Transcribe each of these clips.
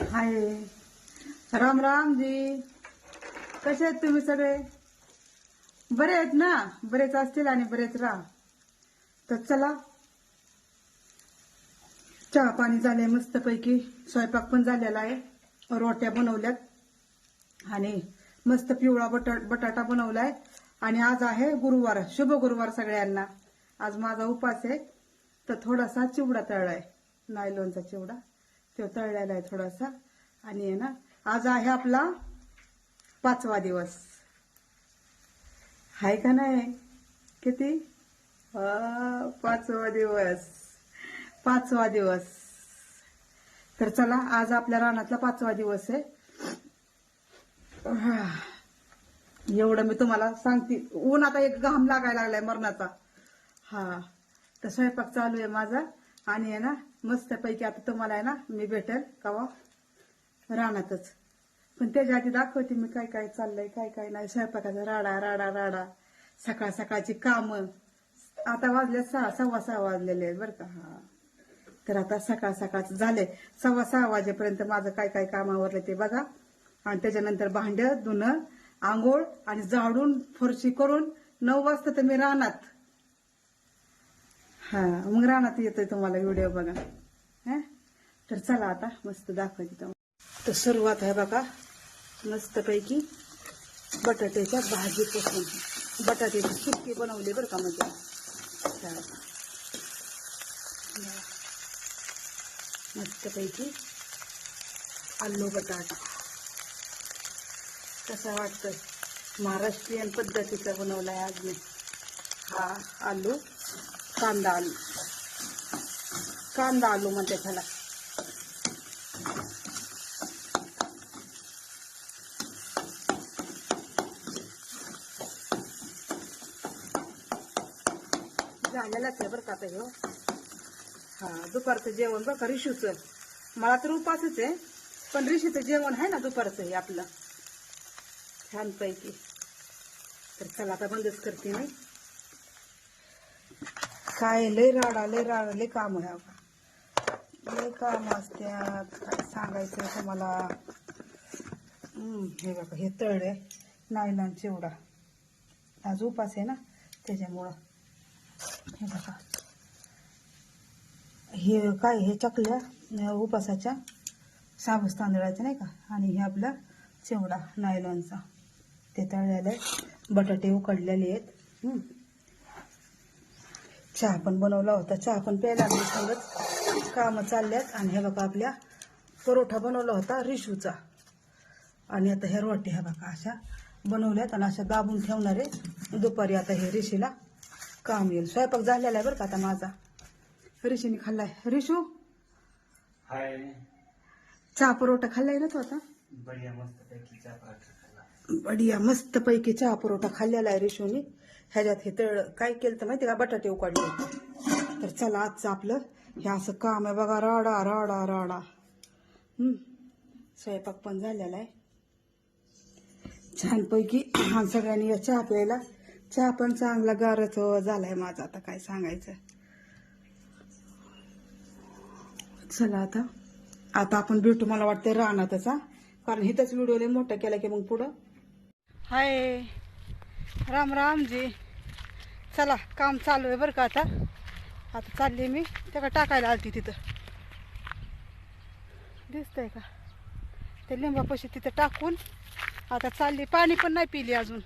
हाय राम राम जी. कसे आहेत तुम्ही सगळे? बरे आहेत ना? बरेच असतील आणि बरेच राहा. तर चला. चहा पाणी झालंय मस्तपैकी. स्वयंपाक पण झालेला आहे. रोट्या बनवल्यात. आणि मस्त पिवळा बटा बटाटा बनवलाय. आणि आज आहे गुरुवार. शुभ गुरुवार सगळ्यांना. आज माझा उपास आहे. तर थोडासा चिवडा तळलाय. नायलॉनचा चिवडा. तो तळलेला आहे थोडासा. आणि आहे ना आज आहे आपला पाचवा दिवस. हाय का नाही? किती? पाचवा दिवस. पाचवा दिवस. तर चला आज आपल्या रानातला पाचवा दिवस आहे. एवढं मी तुम्हाला सांगते. ऊन आता एक घाम लागायला लागलाय मरणाचा. हा तर स्वयंपाक चालू आहे माझा. आणि आहे ना मस्तपैकी आता तुम्हाला आहे ना मी भेटेल कवा? रानातच. पण त्याच्या आधी दाखवते मी काय काय चाललंय काय काय नाही. स्वयंपाकाचा राडा राडा राडा. सकाळ सकाळची कामं. आता वाजले सहा सव्वा सहा वाजलेले आहेत बरं का. हा. तर आता सकाळ सकाळचं झाले सव्वा सहा वाजेपर्यंत माझं काय काय काम आवरलं ते बघा. आणि त्याच्यानंतर भांड धुणं आंघोळ आणि झाडून फरशी करून नऊ वाजता तर मी रानात. हा मग रानात येतोय तुम्हाला व्हिडिओ बघा. हा? तर चला आता मस्त दाखवायची तुम्हाला. तर सुरुवात आहे बघा मस्तपैकी बटाट्याच्या भाजीपासून. बटाट्याची सुटकी बनवली बरं का म्हणजे. हा. मस्तपैकी आलू बटाटा. कसा वाटतं. महाराष्ट्रीयन पद्धतीचा बनवला आहे आज मी. हा आलू. कांदा आलू. कांदा आलू म्हणते त्याला. झालेलाच आहे बरं का आता हो हा. दुपारचं जेवण बरं का रिशूचं. मला तर उपासच आहे. पण रिशीचं जेवण आहे ना दुपारचं हे आपलं. छानपैकी. तर चला आता बंदच करते मी. काय लय राडा लय राडा लय काम आहे अगं लय काम असत्यात काय सांगायचं तुम्हाला? हे बघा हे तळले नायलॉन चिवडा. आज उपास आहे ना त्याच्यामुळं. हे बघा. हे काय हे चकल्या उपासाच्या साबूस तांदळाच्या नाही का? आणि हे आपला चिवडा नायलॉनचा. ते तळलेलं आहे. बटाटे उकडलेले आहेत. चहा पण बनवला होता. चहा पण प्यायला लागली संगत कामं चालल्यात आणि हे बघा आपल्या परोठा बनवला होता रिशूचा. आणि आता ह्या रोटी ह्या बघा अशा बनवल्यात आणि अशा दाबून ठेवणार आहे. दुपारी आता हे रिशीला काम येईल. स्वयंपाक झालेला आहे बरं का आता माझा. रिशीने खाल्लाय. रिशू? हाय. चहा परोठा खाल्लाय ना तो आता? बढिया मस्त पैकी चहा पराठा खाल्ला. बढिया मस्त पैकी चहा परोठा खाल्लेला आहे रिशूने. ह्याच्यात हे तळ काय केलं तर माहिती का? बटाटे उकाडले होते. तर चला आजचं आपलं हे असं काम आहे बघा राडा राडा राडा. स्वयंपाक पण झालेला आहे. छानपैकी सगळ्यांनी या चहा प्यायला. चहा पण चांगला गारच झालाय माझा आता काय सांगायचं. चला आता. आता आपण भेटू मला वाटतं रानातच त्याचा कारण हिथंच व्हिडिओ मोठा केला की मग पुढं. हाय. राम राम जी. चला काम चालू आहे बरं का आता. आता चालली मी. त्याला टाकायला आलती तिथं. दिसतंय का? ते लिंबापाशी तिथं टाकून आता चालली. पाणी पण नाही पिली अजून.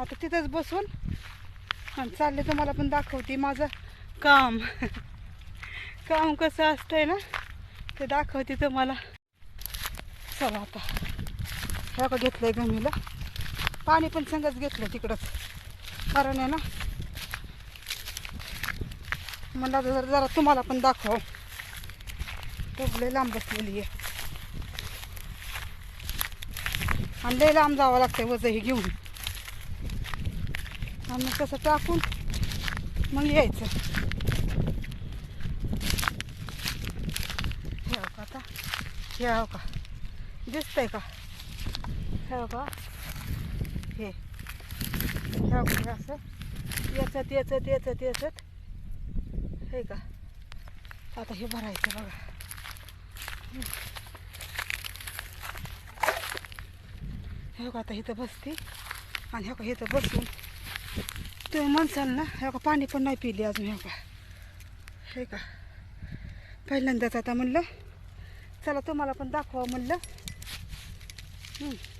आता तिथंच बसून आणि चालले तुम्हाला पण दाखवते माझं काम. काम कसं असतंय ना ते दाखवते तुम्हाला चला आता. ह्या का घेतलंय गमीला पाणी पण संगच घेतलं तिकडंच. कारण आहे ना म्हणला जरा जरा तुम्हाला पण दाखव लय लांब बसलेली आहे. आणि लय लांब जावं लागतंय वजं हे घेऊन. आणि मग तसं टाकून मग यायचं. हे का आता. हे का दिसतंय का? हे का हे असं. येचत येचत येचत येचत हे का? आता हे भरायचं बघा. हे का आता इथं बसते. आणि हे का इथं बसून. तुम्ही म्हणसाल ना हे का पाणी पण नाही पिली अजून हे का हे का? पहिल्यांदाच आता म्हणलं. चला तुम्हाला पण दाखवा म्हणलं. हम्म.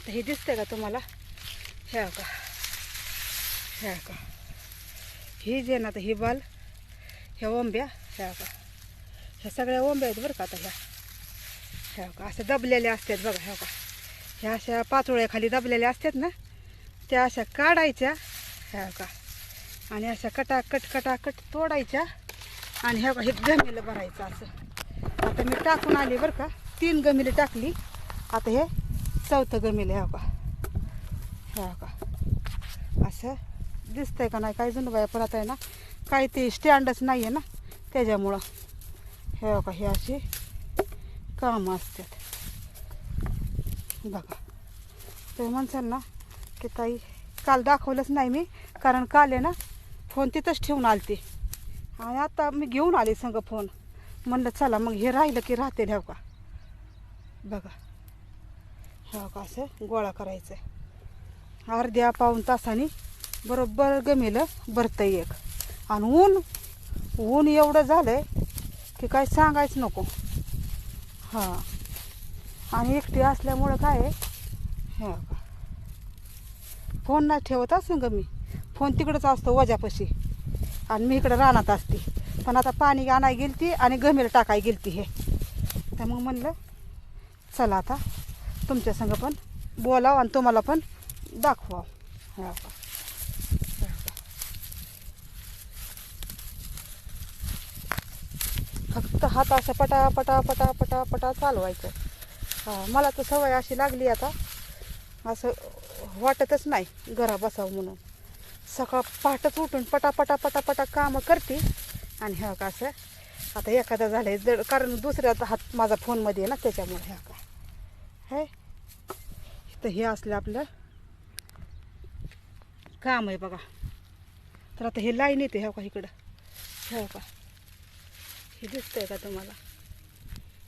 आता हे दिसतंय का तुम्हाला? हे का हे का ही जे ना आता ही बाल ह्या ओंब्या ह्या का ह्या सगळ्या ओंब्या आहेत बरं का आता ह्या. ह्या का असं दबलेल्या असतात बघा ह्या का ह्या अशा पाचोळ्याखाली दबलेल्या असतात ना त्या अशा काढायच्या ह्या का आणि अशा कटाकट कटाकट तोडायच्या आणि ह्या हे गमिलं भरायचं असं. आता मी टाकून आली बरं का तीन गमिले टाकली. आता हे चौथं गमिलं ह्या का ह्या का? असं दिसतंय का नाही? काय जुनं बाया पण आता आहे ना काही ते स्टँडच नाही आहे ना त्याच्यामुळं. हे का हे अशी कामं असतात. बघा. ते म्हणसाल ना की ताई काल दाखवलंच नाही मी कारण काल आहे ना फोन तिथंच ठेवून आलते. आणि आता मी घेऊन आले संग फोन. म्हणलं चला मग हे राहिलं की राहते ह्या का बघा. हा का असं? गोळा करायचं अर्ध्या पाऊन तासाने बरोबर गमेलं भरतं एक. आणि ऊन ऊन एवढं झालंय की काय सांगायच नको. हां. आणि एकटी असल्यामुळं काय आहे? हे फोन नाही ठेवत असं ग मी. फोन तिकडंच असतो वजापाशी. आणि मी इकडं रानात असते. पण आता पाणी आणाय गेलती आणि गमेला टाकाय गेलती हे. तर मग म्हणलं चला आता. तुमच्या संग पण बोलाव आणि तुम्हाला पण दाखवा हे फक्त हात असं पटा पटा पटा पटा पटा चालवायचं. हा मला तर सवय अशी लागली आता. असं वाटतच नाही घरा बसावं म्हणून. सकाळ पहाटच उठून पटा पटा पटा पटा कामं करते. आणि ह्या का असं आता एखादा आहे जड कारण दुसऱ्याचा हात माझा फोनमध्ये आहे ना त्याच्यामुळे ह्या का हे? तर हे असलं आपलं काम आहे बघा. तर आता हे लाईन येते ह्या का इकडं? ह्या का? हे दिसतंय का तुम्हाला?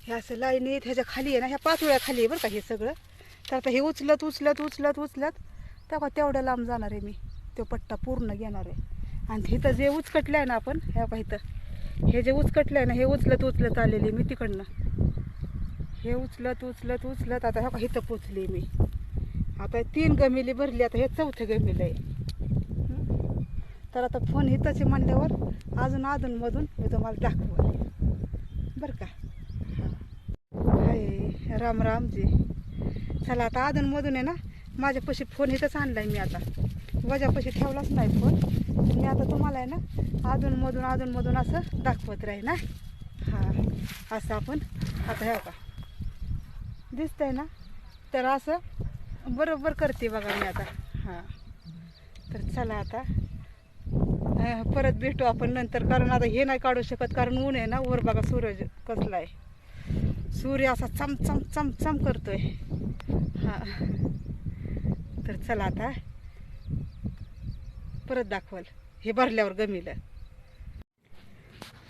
हे असं लाईन येत ह्याच्या खाली आहे ना ह्या पातोळ्या खाली आहे बरं का हे सगळं. तर आता हे उचलत उचलत उचलत उचलत तेव्हा तेवढ्या लांब जाणार आहे मी. तो पट्टा पूर्ण घेणार आहे. आणि इथं जे उचकटलं आहे ना आपण ह्या का इथं. हे जे उचकटलं आहे ना हे उचलत उचलत आलेली मी तिकडनं. हे उचलत उचलत उचलत. आता ह्या इथं पोचले मी. आता तीन गमिली भरली आता हे चौथं गमिलं आहे. तर आता फोन इथंच म्हणल्यावर अजून अधूनमधून मी तुम्हाला दाखवल बरं का? हाय राम राम जी. चला आता अधूनमधून आहे ना माझ्यापाशी फोन इथंच आणलाय मी आता. वजापाशी ठेवलाच नाही फोन. मी आता तुम्हाला आहे ना अधूनमधून अधूनमधून असं दाखवत राही ना हां. असं आपण आता हे का दिसतंय ना? तर असं बरोबर करते बघा मी आता. हां. तर चला आता. परत भेटू आपण नंतर कारण आता हे नाही काढू शकत कारण ऊन आहे ना वर बघा सूरज कसला आहे. सूर्य असा चम चम चम चम करतोय. हां. तर चला आता. परत दाखवल. हे भरल्यावर गमीलं.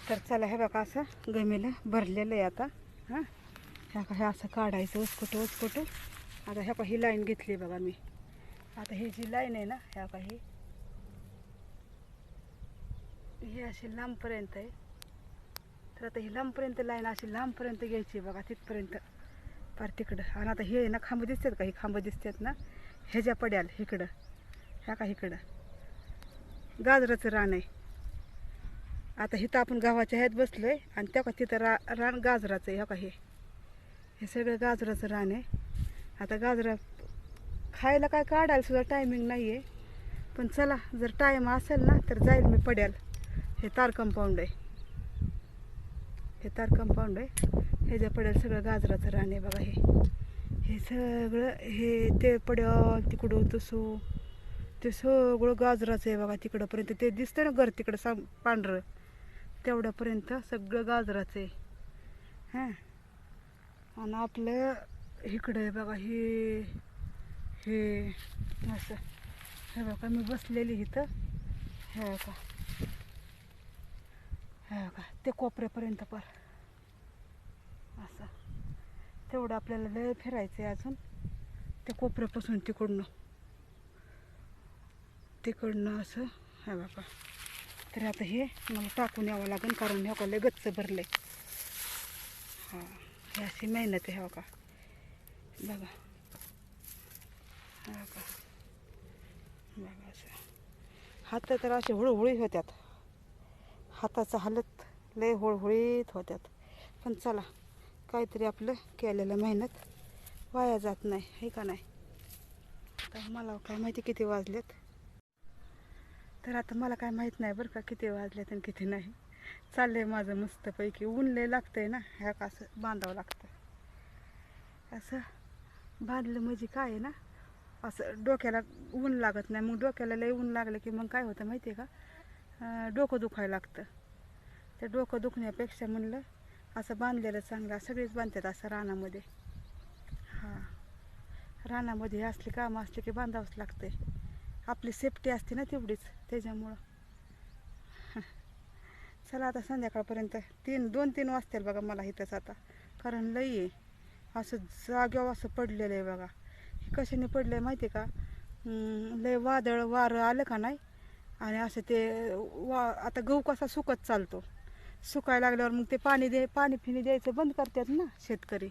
तर चला हे बघा असं गमीलं भरलेलं आहे आता. हां. ह्या का हे असं काढायचं उचकुटं उचकुटं आता ह्या का ही लाईन घेतली बघा मी. आता ही जी लाईन आहे ना ह्या का ही. अशी लांबपर्यंत आहे. तर आता ही लांबपर्यंत लाईन अशी लांबपर्यंत घ्यायची बघा तिथपर्यंत. पार तिकडं. आणि आता हे ना खांब दिसतात का? ही खांब दिसतात ना? ह्याच्या पड्याल इकडं ह्या का इकडं गाजराचं रान आहे. आता इथं आपण गावाच्या ह्यात आहे आणि त्या का तिथं रा रान गाजराचं आहे ह्या का हे. हे सगळं गाजराचं रान आहे. आता गाजरा खायला काय काढायला सुद्धा टायमिंग नाही आहे पण चला जर टाईम असेल ना तर जाईल मी पड्याल. हे तार कंपाऊंड आहे. हे तार कंपाऊंड आहे. ह्याच्या पड्याल सगळं गाजराचं रान आहे बघा हे. हे सगळं हे ते पड्याल तिकडं तसो. ते सगळं गाजराचं आहे बघा तिकडंपर्यंत. ते दिसतं ना घर तिकडं सांग पांढरं. तेवढ्यापर्यंत सगळं गाजराचं आहे. हां. आणि आपलं इकडं आहे बघा हे हे असं. हे बघा मी बसलेली इथं. हे बघा. हे का ते कोपऱ्यापर्यंत पर. असं. तेवढं आपल्याला लय फिरायचं आहे अजून. ते कोपऱ्यापासून तिकडनं. तिकडनं असं. हे बाबा तर आता हे मला टाकून यावं लागेल कारण ह्या का लय गच्च आहे हां. हे अशी मेहनत आहे हो का बघा हा का बघा असं हात तर असे हुळहुळीत होत्यात हाताचं हालत लय हुळहुळीत होत्यात पण चला काहीतरी आपलं केलेलं मेहनत वाया जात नाही हे का नाही तर मला काय माहिती किती वाजलेत तर आता मला काय माहीत नाही बरं का किती वाजलेत आणि किती नाही चाललंय माझं मस्तपैकी. ऊन लय लागतंय ना. ह्या का असं बांधावं लागतं असं बांधलं म्हणजे काय आहे ना? असं डोक्याला ऊन लागत नाही. मग डोक्याला लय ऊन लागलं की मग काय होतं माहिती आहे का डोकं दुखायला लागतं. ते डोकं दुखण्यापेक्षा म्हणलं असं बांधलेलं चांगलं. सगळीच बांधतात असं रानामध्ये. हां. रानामध्ये हे असली कामं असली की बांधावंच लागते आपली सेफ्टी असते ना तेवढीच. त्याच्यामुळं. चला आता संध्याकाळपर्यंत. तीन दोन तीन वाजतील बघा मला इथंच आता. कारण लई आहे. असं जाग्यावर असं पडलेलं आहे बघा. हे कशाने पडलं आहे माहिती आहे का? लय वादळ वारं आलं का नाही? आणि असं ते वा आता गहू कसा सुकत चालतो. सुकायला लागल्यावर मग ते पाणी दे पाणी फिणी द्यायचं बंद करतात ना शेतकरी.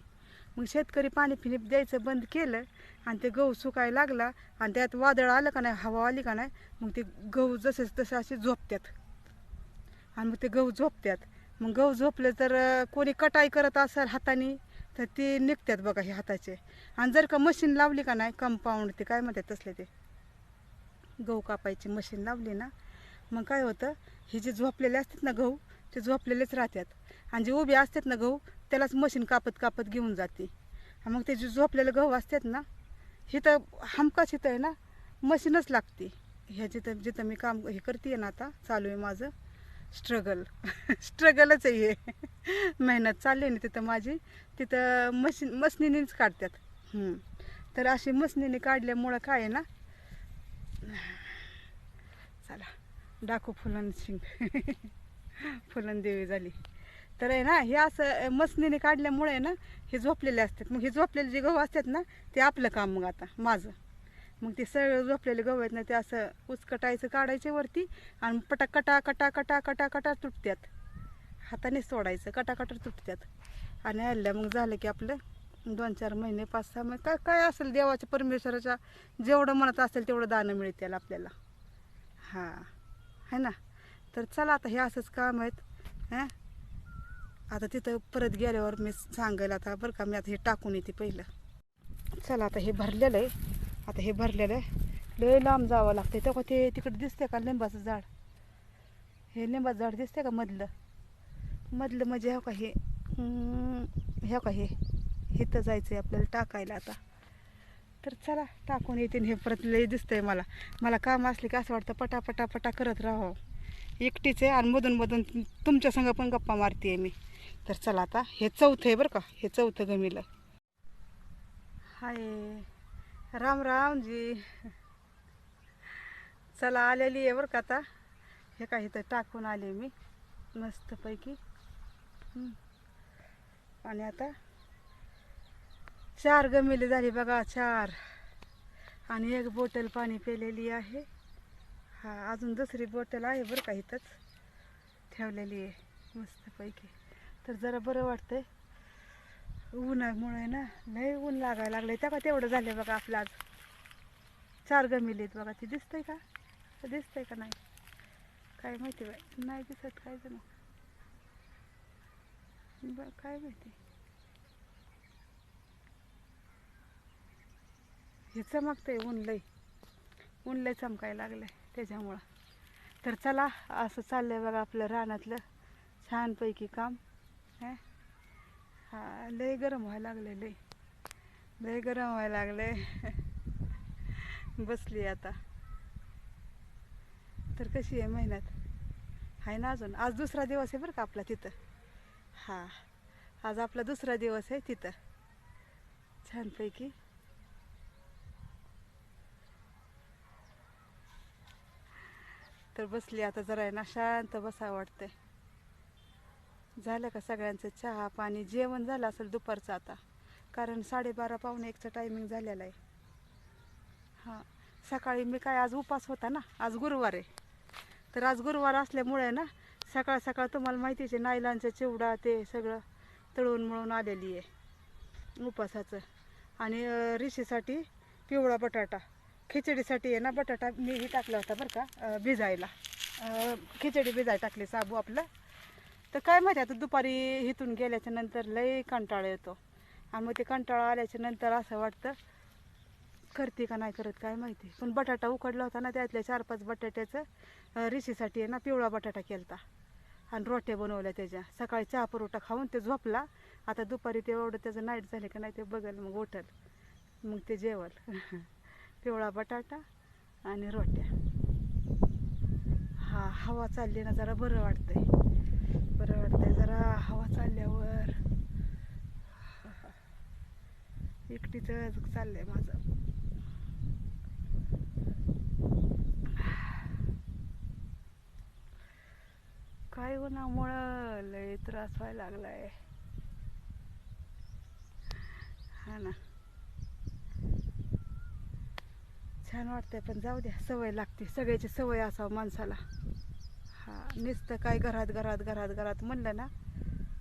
मग शेतकरी पाणी फिणी द्यायचं बंद केलं आणि ते गहू सुकायला लागला आणि त्यात वादळ आलं का नाही हवा आली का नाही मग ते गहू जसे तसे असे झोपतात. आणि मग ते गहू झोपतात मग गहू झोपले तर कोणी कटाई करत असेल हाताने तर ते निघतात बघा हे हाताचे. आणि जर का मशीन लावली का नाही कंपाऊंड ते काय म्हणतात तसले ते? गहू कापायची मशीन लावली ना मग काय होतं हे जे झोपलेले असतात ना गहू ते झोपलेलेच राहतात आणि जे उभे असतात ना गहू त्यालाच मशीन कापत कापत घेऊन जाते. मग ते जे झोपलेले गहू असतात ना इथं हमकाच इथं आहे ना मशीनच लागते. ह्या जिथं जिथं मी काम हे करते ना आता चालू आहे माझं स्ट्रगल स्ट्रगलच आहे हे. मेहनत चालली ना तिथं माझी. तिथं मशीन मशनीनेच काढतात. तर अशी मशनीने काढल्यामुळं काय आहे ना? चला डाकू फुलन शिंग. फुलन देवी झाली. तर आहे ना हे असं मसनीने काढल्यामुळे आहे ना हे झोपलेले असतात. मग हे झोपलेले जे गहू असतात ना ते आपलं काम मग आता माझं. मग ते सगळं झोपलेले गहू आहेत ना ते असं उचकटायचं काढायचे वरती आणि पटा कटा कटा कटा कटा कटा तुटत्यात. हाताने सोडायचं कटा कटा तुटत्यात. आणि आल्या मग झालं की आपलं दोन चार महिने पाच सहा महिने काय काय असेल देवाच्या परमेश्वराच्या जेवढं मनात असेल तेवढं दानं मिळतील आपल्याला. हां है ना? तर चला आता हे असंच काम आहेत हां? आता तिथं परत गेल्यावर मी सांगायला आता बरं का मी आता हे टाकून येते पहिलं. चला आता हे भरलेलं आहे. आता हे भरलेलं आहे. लय लांब जावं लागतं तेव्हा ते तिकडे दिसते का लिंबाचं झाड? हे लिंबाचं झाड दिसते का मधलं? मधलं म्हणजे हो का हे? ह्या का हे? इथं जायचं आहे आपल्याला टाकायला आता. तर चला टाकून येते हे परत लय दिसतंय मला. मला काम असले की असं वाटतं पटापटा पटा करत राहावं. एकटीच आहे आणि मधून मधून तुमच्या संग पण गप्पा मारते आहे मी. तर चला आता हे चौथं आहे बरं का? हे चौथं गमिलं. हाय. राम राम जी. चला आलेली आहे बरं का आता. हे काही इथं टाकून आले मी मस्तपैकी. आणि आता चार गमिले झाली बघा चार. आणि एक बॉटल पाणी पेलेली आहे. हा अजून दुसरी बॉटल आहे बरं का इथंच ठेवलेली आहे मस्तपैकी. तर जरा बरं वाटतंय. उन्हामुळे ना लय ऊन लागायला लागलंय. त्या का तेवढं झालं बघा आपलं आज. चार गमिलीत बघा ती दिसतंय का? दिसतंय का नाही? काय माहिती बाई नाही दिसत काय जण ब काय माहिती? हे चमकतंय ऊन लय. ऊन लय चमकायला लागलंय त्याच्यामुळं. तर चला असं चाललंय बघा आपलं रानातलं. छानपैकी काम हे? हा लय गरम व्हायला लागले लय. लय गरम व्हायला लागले बसली आता. तर कशी आहे मेहनत आहे ना अजून? आज दुसरा दिवस आहे बरं का आपला तिथं? हा. आज आपला दुसरा दिवस आहे तिथं. छानपैकी. तर बसली आता जरा आहे ना शांत बसा वाटतंय. झालं का सगळ्यांचं चहा पाणी जेवण झालं असेल दुपारचं आता. कारण साडेबारा पावणे एकचं टायमिंग झालेलं आहे. हां सकाळी मी काय आज उपास होता ना आज गुरुवार आहे. तर आज गुरुवार असल्यामुळे ना सकाळ सकाळ तुम्हाला माहितीच आहे नायलांचं चिवडा ते सगळं तळून मळून आलेली आहे उपासाचं. आणि रिशीसाठी पिवळा बटाटा खिचडीसाठी आहे ना बटाटा मीही टाकला होता बरं का भिजायला. खिचडी भिजायला टाकली साबू आपलं. तर काय माहिती आता दुपारी इथून गेल्याच्यानंतर लय कंटाळा येतो. आणि मग ते कंटाळा आल्याच्यानंतर असं वाटतं करते का नाही करत काय माहिती. पण बटाटा उकडला होता ना त्यातल्या चार पाच बटाट्याचं रिशीसाठी आहे ना पिवळा बटाटा केलता. आणि रोट्या बनवल्या त्याच्या. सकाळी चहा परोटा खाऊन ते झोपला. आता दुपारी ते एवढं त्याचं नाईट झालं का नाही ते बघल मग उठल. मग ते जेवल. पिवळा बटाटा आणि रोट्या. हा हवा चालली ना जरा बरं वाटतंय. बरं वाटतंय. जरा हवा चालल्यावर. एकटीच चाललंय माझं. काय उन्हामुळं लय त्रास व्हायला लागलाय. हा ना. छान वाटतंय पण जाऊ द्या. सवय लागते. सगळ्याची सवय असावं माणसाला. नुसतं काय घरात घरात घरात घरात म्हणलं ना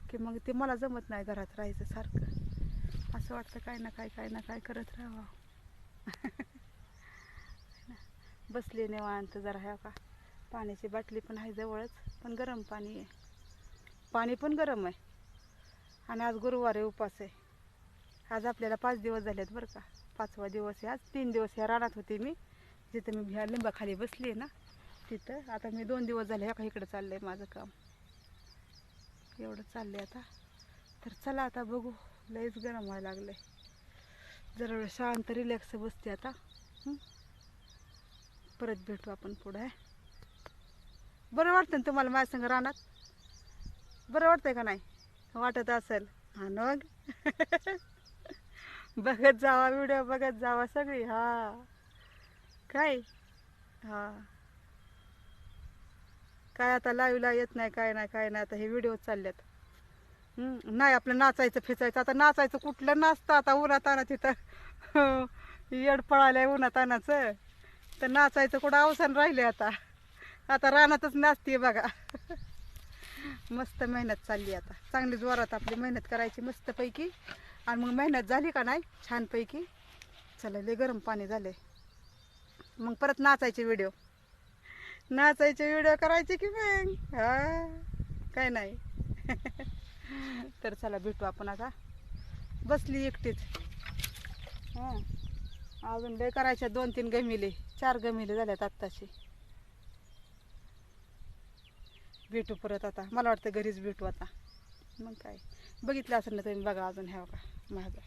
की मग ते मला जमत नाही घरात राहायचं सारखं. असं वाटतं काय ना काय काय ना काय करत राहावं. बसले निवांत जरा ह्या का पाण्याची बाटली पण आहे जवळच पण गरम पाणी आहे. पाणी पण गरम आहे. आणि आज गुरुवार आहे उपास आहे. आज आपल्याला पाच दिवस झालेत बरं का. पाचवा दिवस आहे. आज तीन दिवस ह्या रानात होते मी जिथं मी ह्या लिंबाखाली बसली आहे ना. तिथं. आता मी दोन दिवस झाले एका इकडं चाललं आहे माझं काम. एवढं चाललं आहे आता. तर चला आता बघू. लयच गरम व्हायला लागलं आहे जरा वेळ शांत रिलॅक्स बसते आता. परत भेटू आपण पुढे. बरं वाटतं ना तुम्हाला माझ्या संग राहणार बरं वाटतंय का नाही? वाटत असेल. हा मग? बघत जावा व्हिडिओ बघत जावा सगळी. हा. काय? हा. काय आता लाईव्हला येत नाही काय नाही काय नाही आता हे व्हिडिओ चालल्यात. नाही आपलं नाचायचं फिचायचं आता नाचायचं कुठलं नाचतं आता उन्हात आणा तिथं. येड पळालंय उन्हात आणाचं तर नाचायचं कुठं अवसान राहिले आता. आता रानातच नाचते बघा. मस्त मेहनत चालली आता. चांगली जोरात आपली मेहनत करायची मस्तपैकी. आणि मग मेहनत झाली का नाही? छानपैकी. चला लय गरम पाणी झालंय. मग परत नाचायचे व्हिडिओ नाचायचे व्हिडिओ करायचे की मग? हा काय नाही. तर चला भेटू आपण आता. बसली एकटीच. हां. अजून लय करायच्या दोन तीन गमिले. चार गमिले झाल्यात आत्ताशी. भेटू परत आता. मला वाटतं घरीच भेटू आता. मग काय? बघितलं असेल ना तुम्ही बघा अजून ह्या का माझं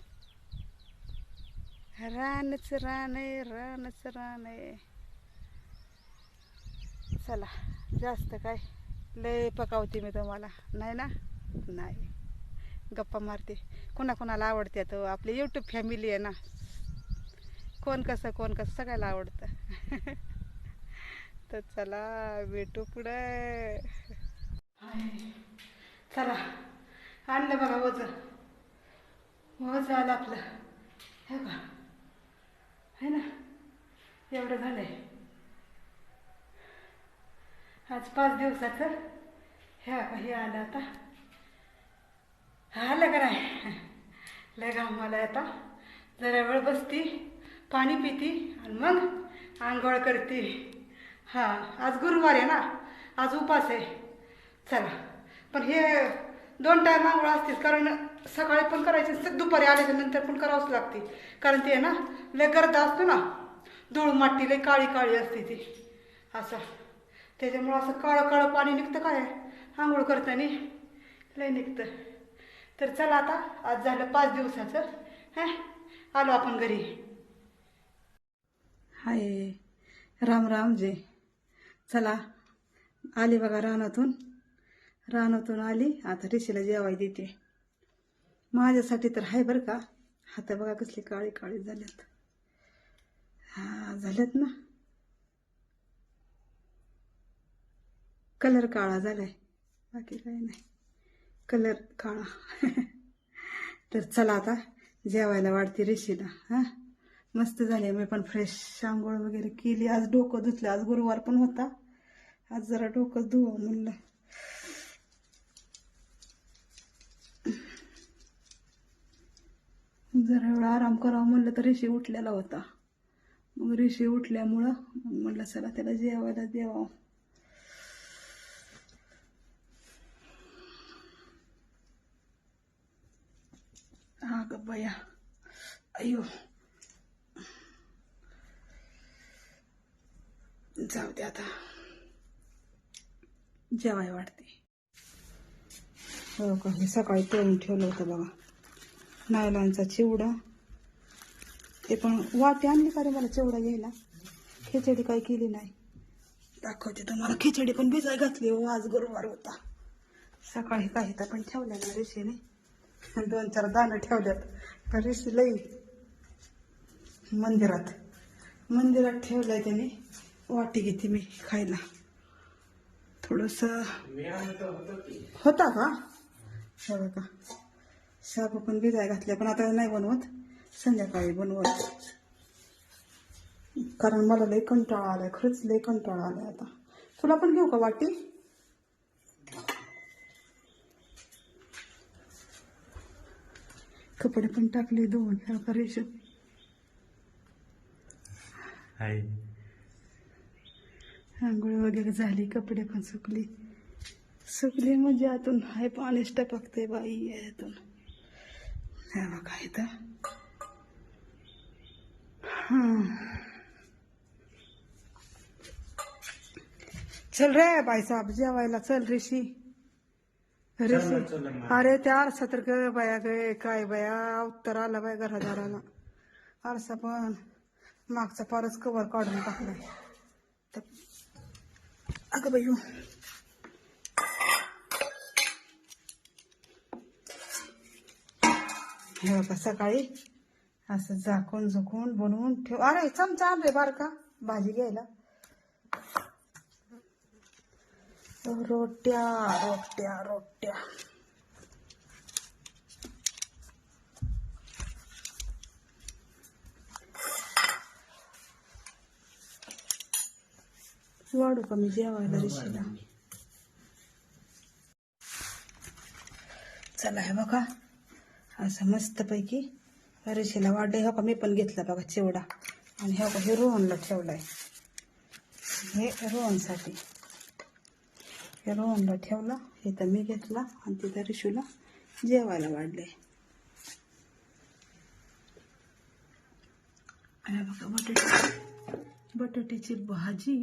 रानच रान आहे रानच रान. आहे चला जास्त काय. लय पकावते मी तुम्हाला. नाही ना? नाही. गप्पा मारते. कोणाकोणाला आवडते तो. आपली यूट्यूब फॅमिली आहे ना. कोण कसं कोण कसं सगळ्याला आवडतं. तर चला भेटू पुढे. चला आणलं बघा वज वज आलं आपलं. हे बघा. है ना? एवढं झालंय. आज पाच दिवसाचं ह्या का हे आलं आता. आलं का नाही. लय घाम मला आता. जरा वेळ बसती पाणी पिती आणि मग आंघोळ करते. हां आज गुरुवार आहे ना आज उपास आहे. चला. पण हे दोन टाईम आंघोळ असतील कारण सकाळी पण करायची दुपारी आल्याच्यानंतर पण करावंच लागते. कारण ते ना लय गर्दा असतो ना धूळ माती लय काळी काळी असते ती. असं. त्याच्यामुळं असं काळं काळं पाणी निघतं काय? आंघोळ करताना लय निघतं. तर चला आता आज झालं पाच दिवसाचं हं? आलो आपण घरी. हाय राम राम जे. चला आली बघा रानातून. रानातून आली आता रिशीला जेवाय देते. माझ्यासाठी तर आहे बरं का. हात बघा कसली काळी काळी झाल्यात. हा झाल्यात ना? कलर काळा झालाय. बाकी काही नाही. कलर काळा. तर चला आता जेवायला वाढते रेशीला हा? मस्त झाली मी पण फ्रेश आंघोळ वगैरे केली. आज डोकं धुतलं. आज गुरुवार पण होता. आज जरा डोकं धुवा म्हणलं. जरा एवढा आराम करावा म्हणलं तर रेशी उठलेला होता. मग रेशी उठल्यामुळं म्हणलं चला त्याला जेवायला देवा. हा बया अयो जाऊ दे आता. जेवाय वाटते हो का? हे सकाळी तळून ठेवलं होतं बघा. नायलांचा चिवडा. ते पण वाटी आणली का रे मला चिवडा घ्यायला? खिचडी काही केली नाही. दाखवते तुम्हाला. खिचडी पण भिजाय घातली. हो आज गुरुवार होता. सकाळी काही तर पण ठेवल्या ना ऋषीने. दोन चार दाणं ठेवल्यात. बरीचशी लई मंदिरात. मंदिरात ठेवलंय त्याने. वाटी घेते मी खायला. थोडस होता का? सगळं का शाबू पण भिजाय घातल्या पण आता नाही बनवत. संध्याकाळी बनवत. कारण मला लई कंटाळा आलाय खरंच लई कंटाळा आलाय आता. तुला पण घेऊ का वाटी? कपडे पण टाकले दोन ह्या का रेशन हाय आंघोळ वगैरे झाली कपडे पण सुकली. सुकली म्हणजे आतून हाय पाणीच टपकते बाई यातून बघा इथं. हं. चल रे बाई साहेब जेवायला चल ऋषी. मग. अरे त्या आरसा तर ग बाया गे काय बाया. उत्तर आला बाय घरादाराला. आरसा पण मागचा फारच कवर काढून टाकलाय. अगं बाई हो. बघा सकाळी असं झाकून झुकून बनवून ठेव अरे चमचा आण रे बारका भाजी घ्यायला. रोट्या रोट्या रोट्या. वाढू का मी जेवायला ऋषीला चला हे बघा. असं मस्तपैकी ऋषीला वाढले हो का मी पण घेतला बघा चिवडा. आणि हे बघा हे रोहनला ठेवलाय. हे रोहनसाठी. हे रोहनला ठेवला हे तर मी घेतला आणि तिथं ऋषूला जेवायला वाढले. बघा बटाटे. बटाट्याची भाजी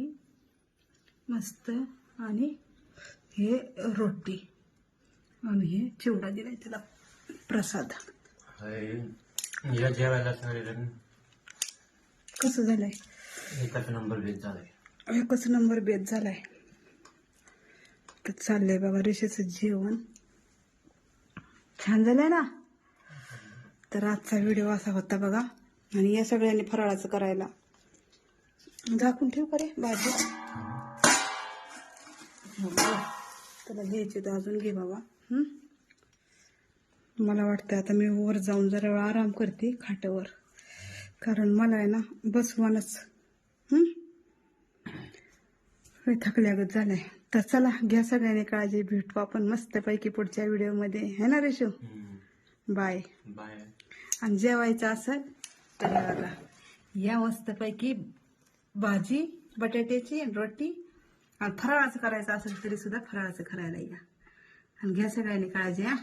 मस्त आणि हे रोटी आणि हे चिवडा दिलाय त्याला प्रसाद. जेवायला कसं झालंय? एकाच नंबर झालाय. एकच नंबर बेत झालाय. तर चाललंय बाबा रेषेचं जेवण. छान झालंय ना? तर आजचा व्हिडिओ असा होता बघा. आणि या सगळ्यांनी फराळाचं करायला. झाकून ठेवू का रे भाजी? हो घ्यायची तर अजून घे बाबा. मला वाटतं आता मी वर जाऊन जरा आराम करते खाटावर. कारण मला आहे ना बसवानच. हं? लय थकल्यागत झालंय. तर चला घ्या सगळ्यांनी काळजी भेटू आपण मस्तपैकी पुढच्या व्हिडिओमध्ये. है ना रेशू? बाय. बाय. आणि जेवायचं असेल तर या मस्तपैकी भाजी बटाट्याची आणि रोटी. आणि फराळाचं करायचं असेल तरी सुद्धा फराळाचं करायला या. आणि घ्या सगळ्यांनी काळजी हा.